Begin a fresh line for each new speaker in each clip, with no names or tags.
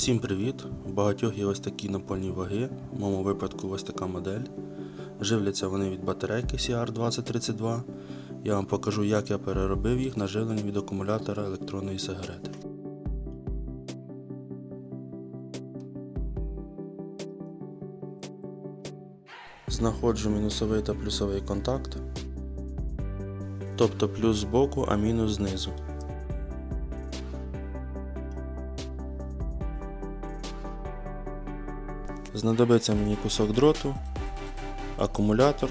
Всім привіт! У багатьох є ось такі напольні ваги, в моєму випадку ось така модель. Живляться вони від батарейки CR2032. Я вам покажу, як я переробив їх на живлення від акумулятора електронної сигарети. Знаходжу мінусовий та плюсовий контакт. Тобто плюс збоку, а мінус знизу. Знадобиться мені кусок дроту, акумулятор,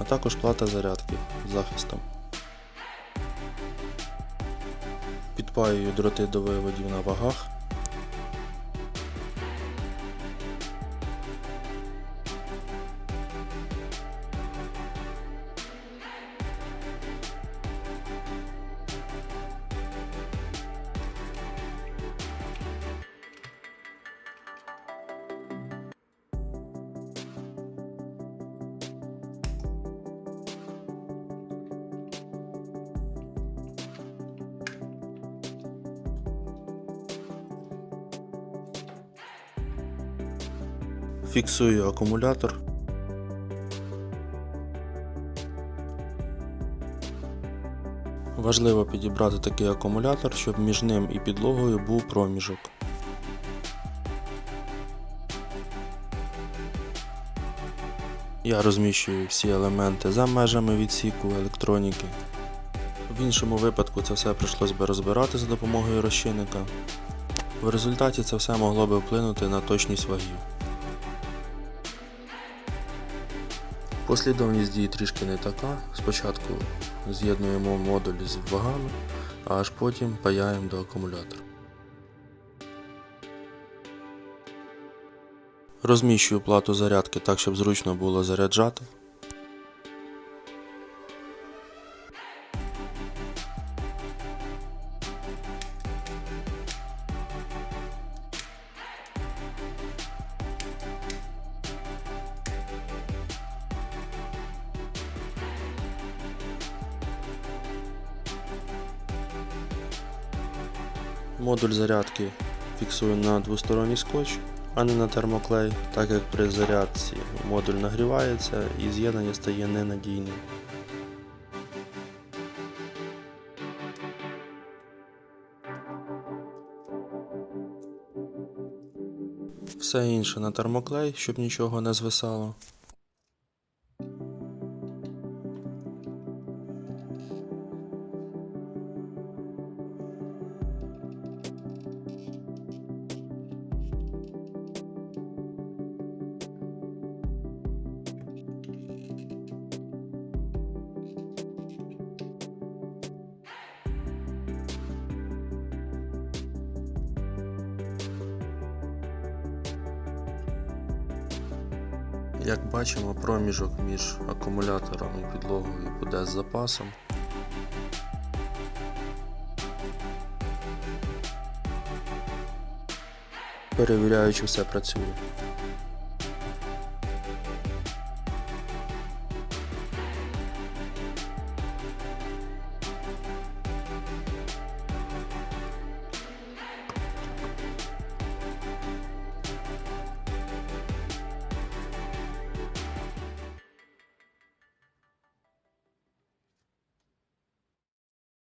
а також плата зарядки з захистом. Підпаюю дроти до виводів на вагах. Фіксую акумулятор. Важливо підібрати такий акумулятор, щоб між ним і підлогою був проміжок. Я розміщую всі елементи за межами відсіку електроніки. В іншому випадку це все прийшлось би розбирати за допомогою розчинника. В результаті це все могло би вплинути на точність вагів. Послідовність дії трішки не така. Спочатку з'єднуємо модуль з вагами, а аж потім паяємо до акумулятора. Розміщую плату зарядки так, щоб зручно було заряджати. Модуль зарядки фіксую на двосторонній скотч, а не на термоклей, так як при зарядці модуль нагрівається і з'єднання стає ненадійним. Все інше на термоклей, щоб нічого не звисало. Як бачимо, проміжок між акумулятором і підлогою буде з запасом. Перевіряю, чи все працює.